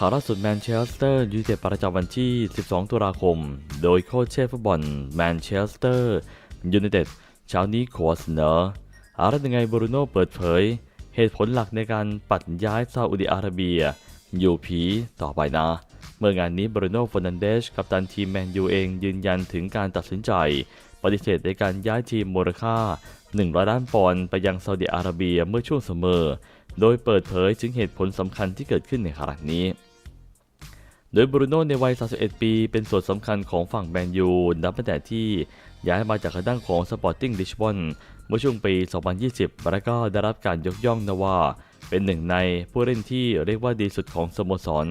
ข่าวล่าสุดแมนเชสเตอร์ยูไนเต็ดประจำวันที่ 12 ตุลาคม โดยโค้ชเชฟฟุตบอลแมนเชสเตอร์ยูไนเต็ดเช้านี้ขอเสนออะไรยังไงบรูโน่เปิดเผย เหตุผลหลักในการปัดย้ายซาอุดิอาระเบียอยู่ผีต่อไปนะ เมื่องานนี้บรูโน่ฟ e นันเดชกัปตันทีมแมนยูเองยืนยันถึงการตัดสินใจ ปฏิเสธในการย้ายทีมมูลค่า 100 ล้านปอนด์ไปยังซาอุดิอาระเบียเมื่อช่วงเสมอ โดยเปิดเผยถึงเหตุผลสำคัญที่เกิดขึ้นในครั้งนี้ โดยบรูโน่ในวัย 31 ปี เป็นส่วนสำคัญของฝั่งแมนยูนับตั้งแต่ที่ย้ายมาจากทางด้านของสปอร์ติ้งลิชบอนเมื่อช่วงปี 2020 และก็ได้รับการยกย่องนว่าเป็นหนึ่งในผู้เล่นที่เรียกว่าดีสุดของสโมสร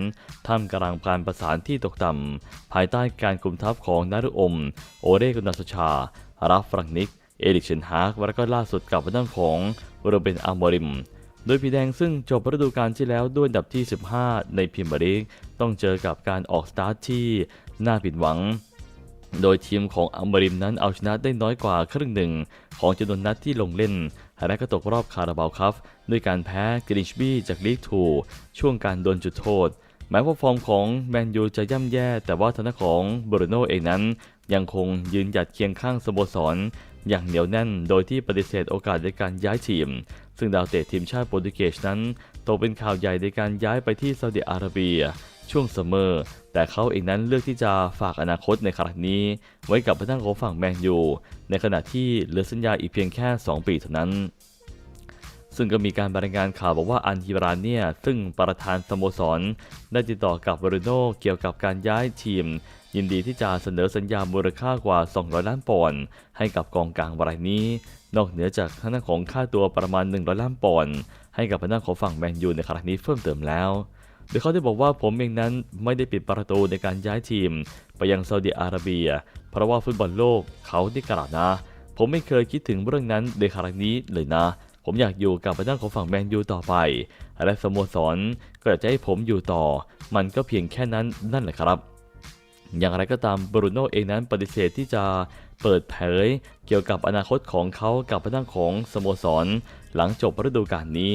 ท่ามกลางการประสานที่ตกต่ำ ภายใต้การคุมทัพของนารุอม โอเรกุนาสชา ราฟฟรังนิก เอริกเชนฮาร์กและก็ล่าสุดกับทางด้านของโรเบนอาร์มอริม โดยผีแดงซึ่งจบฤดูกาลที่แล้วด้วยอันดับที่ 15 ในพรีเมียร์ลีกต้องเจอกับการออกสตาร์ทที่น่าผิดหวัง โดยทีมของอัมบริมนั้นเอาชนะได้น้อยกว่าครึ่งหนึ่ง ของจำนวนนัดที่ลงเล่นและก็ตกรอบคาราบาวคัพด้วยการแพ้กริชบี้จากลีกทูช่วงการโดนจุดโทษแม้ว่าฟอร์มของแมนยูจะย่ำแย่ แต่ว่าทางด้าของบรูโน่เองนั้น ยังคงยืนหยัดเคียงข้างสโมสร อย่างเหนียวแน่น โดยที่ปฏิเสธโอกาสในการย้ายทีม ซึ่งดาวเตะทีมชาติโปรตุเกสนั้นตกเป็นข่าวใหญ่ในการย้ายไปที่ซาอุดิอาระเบีย ช่วงเสมอแต่เขาเองนั้นเลือกที่จะฝากอนาคตในครั้งนี้ ไว้กับพนักงานฝั่งแมนยูในขณะที่เหลือสัญญาอีกเพียงแค่ 2 ปีเท่านั้น ซึ่งก็มีการรายงานข่าวบอกว่าอันฮิบรานเนี่ยซึ่งประธานสโมสร ได้ติดต่อกับบรูโน่เกี่ยวกับการย้ายทีม ยินดีที่จะเสนอสัญญามูลค่ากว่า 200 ล้านปอนด์ให้กับกองกลางรายนี้ นอกเหนือจากทางด้านของค่าตัวประมาณ 100 ล้านปอนด์ให้กับทางด้านของฝั่งแมนยูในครั้งนี้เพิ่มเติมแล้วโดยเขาได้บอกว่าผมเองนั้นไม่ได้ปิดประตูในการย้ายทีม ไปยังซาอุดิอาระเบีย เพราะว่าฟุตบอลโลกเขาได้กล่าวนะ ผมไม่เคยคิดถึงเรื่องนั้นในครั้งนี้เลยนะ ผมอยากอยู่กับทางด้าของฝั่งแมนยูต่อไป และสโมสรก็อยากจะให้ผมอยู่ต่อ มันก็เพียงแค่นั้นนั่นแหละครับ อย่างไรก็ตามบรูโน่เองนั้นปฏิเสธที่จะเปิดเผยเกี่ยวกับอนาคตของเขากับทางด้าของสโมสร หลังจบฤดูกาลนี้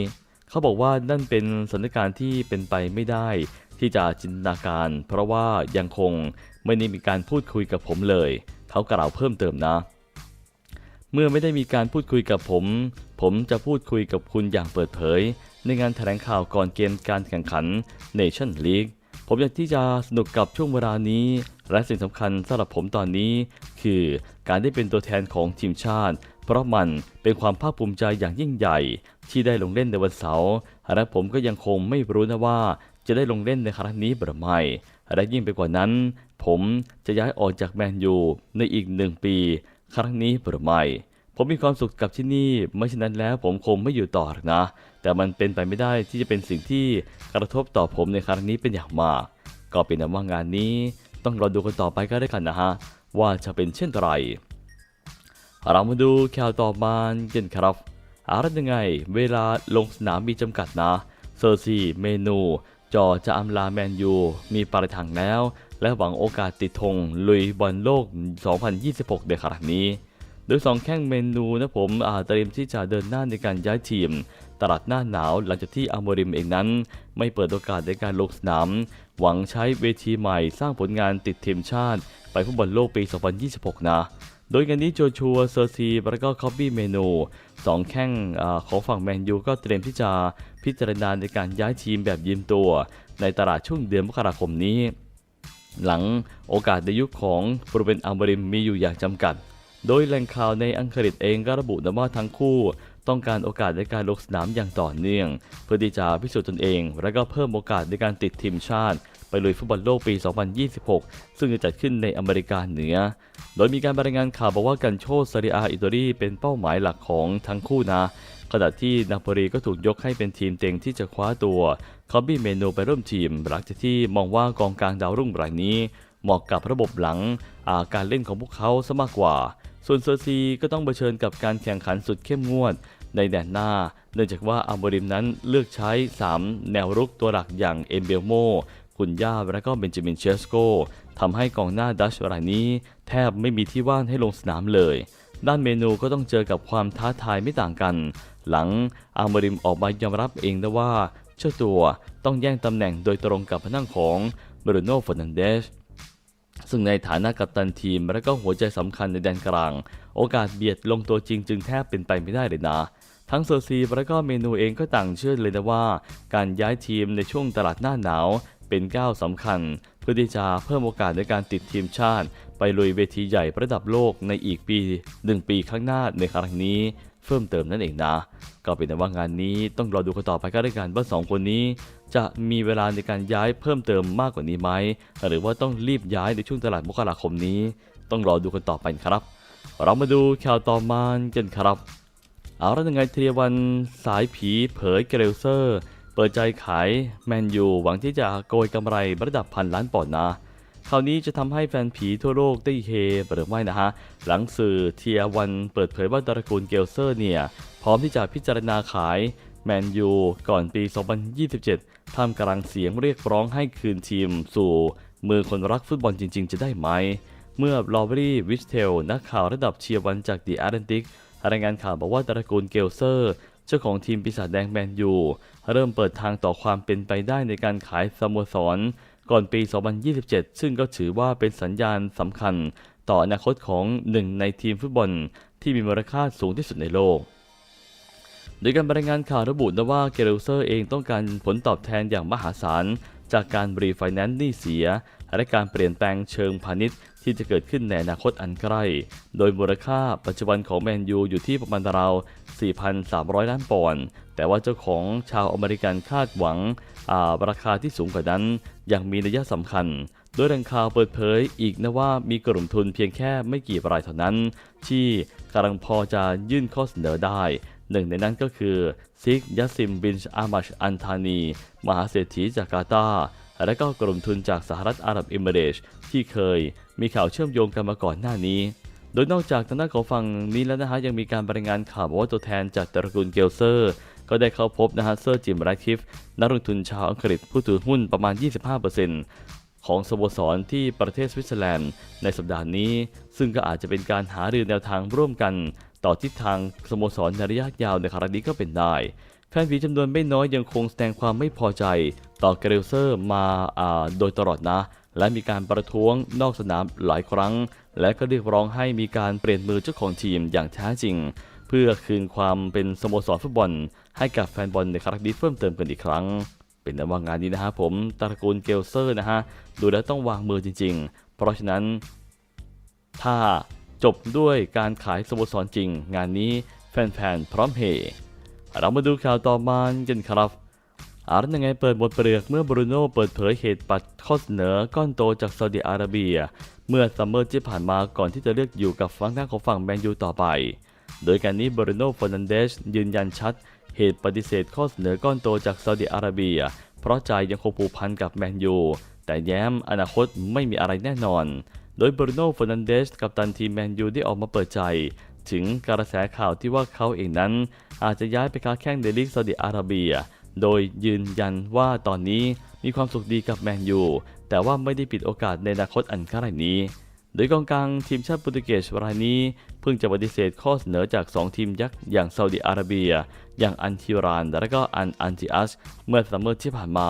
เขาบอกว่านั่นเป็นสถานการณ์ที่เป็นไปไม่ได้ที่จะจินตนาการ เพราะว่ายังคงไม่ได้มีการพูดคุยกับผมเลย เขากล่าวเพิ่มเติมนะ เมื่อไม่ได้มีการพูดคุยกับผม ผมจะพูดคุยกับคุณอย่างเปิดเผย ในงานแถลงข่าวก่อนเกมการแข่งขัน Nation League ผมอยากที่จะสนุกกับช่วงเวลานี้ และสิ่งสำคัญสำหรับผมตอนนี้ คือการได้เป็นตัวแทนของทีมชาติ เพราะมันเป็นความภาคภูมิใจอย่างยิ่งใหญ่ ที่ได้ลงเล่นในวันเสาร์และผมก็ยังคงไม่รู้นะว่า จะได้ลงเล่นในครั้งนี้หรือไม่และยิ่งไปกว่านั้น ผมจะย้ายออกจากแมนยูในอีกหนึ่งปี ครั้งนี้หรือไม่ผมมีความสุขกับที่นี่ไม่เช่นนั้นแล้วผมคงไม่อยู่ต่อหรอกนะ แต่มันเป็นไปไม่ได้ที่จะเป็นสิ่งที่กระทบต่อผมในครั้งนี้เป็นอย่างมาก ก็เป็นนว่างานนี้ต้องรอดูกันต่อไปก็ได้กันนะฮะ ว่าจะเป็นเช่นไร เรามาดูข่าวต่อมาเกันครับอะไรยังไง เวลาลงสนามมีจำกัดนะเซอร์ซีเมนู จอจะอำลาแมนยู มีปลายทางแล้ว และหวังโอกาสติดธงลุยบอลโลก 2026 ในครั้งนี้ โดยสองแข้งเมนูนะผมอาเตรียมที่จะเดินหน้าในการย้ายทีม ตลาดหน้าหนาวหลังจากที่อาโมริมเองนั้น ไม่เปิดโอกาสในการลงสนาม หวังใช้เวทีใหม่สร้างผลงานติดทีมชาติ ไปฟุตบอลโลกปี 2026 นะ โดยงานนี้โจชัวเซอร์ซีและก็คอบบี้เมนูสองแข้งอของฝั่งแมนยูก็เตรียมที่จะพิจารณาในการย้ายทีมแบบยืมตัว ในตลาดช่วงเดือนมกราคมนี้ หลังโอกาสในยุคของโปรเบนอัมบริมมีอยู่อย่างจำกัด โดยแหล่งข่าวในอังกฤษเองก็ระบุนะว่าทั้งคู่ ต้องการโอกาสในการลงสนามอย่างต่อเนื่อง เพื่อที่จะพิสูจน์ตนเอง และก็เพิ่มโอกาสในการติดทีมชาติ ไปลุยฟุตบอลโลกปี 2026 ซึ่งจะจัดขึ้นในอเมริกาเหนือ โดยมีการรายงานข่าวบอกว่ากันโชซาริอาอิตาลีเป็นเป้าหมายหลักของทั้งคู่นะขณะที่นาโปลีก็ถูกยกให้เป็นทีมเต็งที่จะคว้าตัวคอบบี้เมนูไปร่วมทีม หลังจากที่มองว่ากองกลางดาวรุ่งรายนี้ เหมาะกับระบบหลังาการเล่นของพวกเขาซะมากกว่า ส่วนเซอร์ซีก็ต้องเผชิญกับการแข่งขันสุดเข้มงวด ในแดนหน้า เนื่องจากว่าอัมบริมนั้นเลือกใช้ 3 แนวรุกตัวหลักอย่างเอมเบลโม คุณย่าและก็เบนจามินเชสโกทำให้กองหน้าดัชรายนี้ แทบไม่มีที่ว่างให้ลงสนามเลย ด้านเมนูก็ต้องเจอกับความท้าทายไม่ต่างกัน หลังอัมริมออกมายอมรับเองนะว่าเจ้าตัวต้องแย่งตำแหน่งโดยตรงกับพนังของบรูโน่ฟอนันเดสซึ่งในฐานะกัปตันทีมและก็หัวใจสำคัญในแดนกลาง โอกาสเบียดลงตัวจริงจึงแทบเป็นไปไม่ได้เลยนะ ทั้งเซอร์ซีและก็เมนูเองก็ต่างเชื่อเลยนะว่า การย้ายทีมในช่วงตลาดหน้าหนาว เป็นก้าวสำคัญ เพื่อที่จะเพิ่มโอกาสในการติดทีมชาติ ไปลุยเวทีใหญ่ระดับโลกในอีกปีหนึ่งปีข้างหน้าในครั้งนี้เพิ่มเติมนั่นเองนะ ก็เป็นแต่ว่างานนี้ต้องรอดูกันต่อไปก็ได้วกันว่าสองคนนี้ จะมีเวลาในการย้ายเพิ่มเติมมากกว่านี้ไหมหรือว่าต้องรีบย้ายในช่วงตลาดมกราคมนี้ ต้องรอดูกันต่อไปครับ เรามาดูข่าวต่อมากันครับ เอาแล้วยังไงเทียวันสายผีเผยเกเรลเซอร์ เปิดใจขายแมนยูหวังที่จะโกยกำไรระดับพันล้านปอนด์นะคราวนี้จะทำให้แฟนผีทั่วโลกได้เฮหรือไม่นะฮะ หลังสื่อเทียวันเปิดเผยว่าตระกูลเกลเซอร์เนี่ย พร้อมที่จะพิจารณาขายแมนยูก่อนปี 2027 ท่ามกลางเสียงเรียกร้องให้คืนทีม สู่มือคนรักฟุตบอลจริง ๆ จะได้ไหม เมื่อลอเบอรี่วิชเทลนักข่าวระดับเชียร์วันจากดีอาร์เรนติกรายงานข่าวบอกว่าตระกูลเกลเซอร์ จ้าของทีมปีศาจแดงแมนยูเริ่มเปิดทางต่อความเป็นไปได้ในการขายสโมสร ก่อนปี 2027 ซึ่งก็ถือว่าเป็นสัญญาณสำคัญ ต่ออนาคตของหนึ่งในทีมฟุตบอลที่มีมูลค่าสูงที่สุดในโลก โดยการรายงานข่าวระบุนะว่าเกเรลเซอร์เองต้องการผลตอบแทนอย่างมหาศาล จากการบรีไฟแนนซ์หนี้เสีย และการเปลี่ยนแปลงเชิงพาณิชย์ ที่จะเกิดขึ้นในอนาคตอันใกล้ โดยมูลค่าปัจจุบันของแมนยูอยู่ที่ประมาณราว 4,300 ล้านปอนด์ แต่ว่าเจ้าของชาวอเมริกันคาดหวังอ่าราคาที่สูงกว่านั้น อย่างมีนัยสำคัญ โดยแหล่งข่าวเปิดเผยอีกนะว่ามีกลุ่มทุนเพียงแค่ไม่กี่รายเท่านั้น ที่กำลังพอจะยื่นข้อเสนอได้หนึ่งในนั้นก็คือ ซิกยัสซิมบินอามัชอันธานี มหาเศรษฐีจากกาตา และก็กลุ่มทุนจากสหรัฐอาหรับเอมิเรตส์ที่เคยมีข่าวเชื่อมโยงกันมาก่อนหน้านี้ โดยนอกจากทางด้านของฝั่งนี้แล้วนะฮะยังมีการรายงานข่าวบอกว่าตัวแทนจากตระกูลเกลเซอร์ ก็ได้เข้าพบนะฮะเซอร์จิมแรคิฟนักลงทุนชาวอังกฤษผู้ถือหุ้นประมาณ 25%ของสโมสรที่ประเทศสวิตเซอร์แลนด์ในสัปดาห์นี้ ซึ่งก็อาจจะเป็นการหารือแนวทางร่วมกัน ต่อทิศทางสโมสรในระยะยาวในครั้งนี้ก็เป็นได้ แฟนผีจำนวนไม่น้อยยังคงแสดงความไม่พอใจ ต่อเกเรลเซอร์มาโดยตลอดนะ และมีการประท้วงนอกสนามหลายครั้ง และก็เรียกร้องให้มีการเปลี่ยนมือเจ้าของทีมอย่างแท้จริง เพื่อคืนความเป็นสโมสรฟุตบอล ให้กับแฟนบอลในครั้งนี้เพิ่มเติมกันอีกครั้งเป็นแต่ว่างานนี้นะฮะผมตระกูลเกลเซอร์นะฮะดูแล้วต้องวางมือจริง ๆ เพราะฉะนั้น ถ้าจบด้วยการขายสโมสรจริง งานนี้แฟนๆพร้อมเฮ เรามาดูข่าวต่อมากันครับอาร์ตยังไงเปิดบทเปลือกเมื่อบรูโน่เปิดเผยเหตุปัดข้อเสนอก้อนโตจากซาอุดิอาระเบีย เมื่อซัมเมอร์ที่ผ่านมาก่อนที่จะเลือกอยู่กับฝั่งด้าของฝั่งแมนยูต่อไป โดยการนี้บรูโน่ฟอร์นันเดสยืนยันชัด เหตุปฏิเสธข้อเสนอก้อนโตจากซาอุดิอาระเบีย เพราะใจยังคงผูกพันกับแมนยูแต่แย้มอนาคตไม่มีอะไรแน่นอน โดยบรูโน่ฟอร์นันเดสกับตันทีแมนยูได้ออกมาเปิดใจ ถึงกระแสข่าวที่ว่าเขาเองนั้น อาจจะย้ายไปค้าแข่งในลีกซาอุดิอาระเบีย โดยยืนยันว่าตอนนี้มีความสุขดีกับแมนยู แต่ว่าไม่ได้ปิดโอกาสในอนาคตอันใกล้นี้ โดยกองกลางทีมชาติโปรตุเกสรายนี้ เพิ่งจะปฏิเสธข้อเสนอจาก 2 ทีมยักษ์อย่างซาอุดิอาระเบีย อย่างอันทิราน และก็อันอันติอัส เมื่อซัมเมอร์ที่ผ่านมา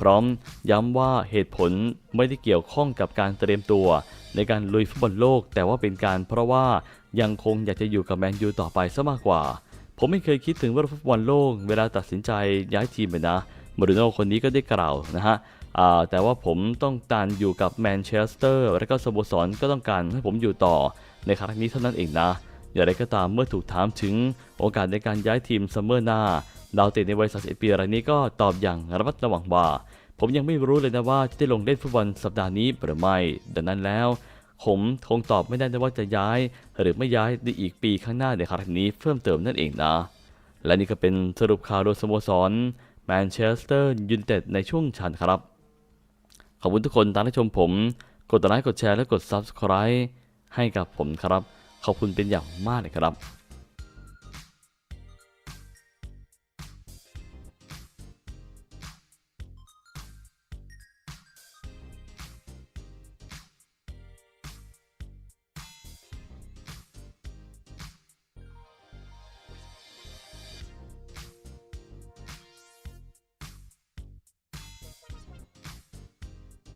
พร้อมย้ำว่าเหตุผลไม่ได้เกี่ยวข้องกับการเตรียมตัว ในการลุยฟุตบอลโลก แต่ว่าเป็นการเพราะว่ายังคงอยากจะอยู่กับแมนยูต่อไปซะมากกว่า ผมไม่เคยคิดถึงว่าฟุตบอลโลก เวลาตัดสินใจย้ายทีมนะมาริโน่คนนี้ก็ได้กล่าวนะฮะแต่ว่าผมต้องการอยู่กับแมนเชสเตอร์ และก็สโมสรก็ต้องการให้ผมอยู่ต่อในครั้งนี้เท่านั้นเองนะ อย่างไรก็ตามเมื่อถูกถามถึงโอกาสในการย้ายทีมซัมเมอร์หน้า ดาวเตะในวัย31ปีรายนี้ก็ตอบอย่างระมัดระวังว่า ผมยังไม่รู้เลยนะว่าจะได้ลงเล่นฟุตบอลสัปดาห์นี้หรือไม่ ดังนั้นแล้ว ผมคงตอบไม่ได้นะว่าจะย้าย หรือไม่ย้ายในอีกปีข้างหน้าในครั้งนี้เพิ่มเติมนั่นเองนะ และนี่ก็เป็นสรุปข่าวโดยสโมสรแมนเชสเตอร์ยูไนเต็ดในช่วงชันครับ ขอบคุณทุกคนตามที่ชมผม กดไลค์กดแชร์และกด Subscribe ให้กับผมครับ ขอบคุณเป็นอย่างมากเลยครับ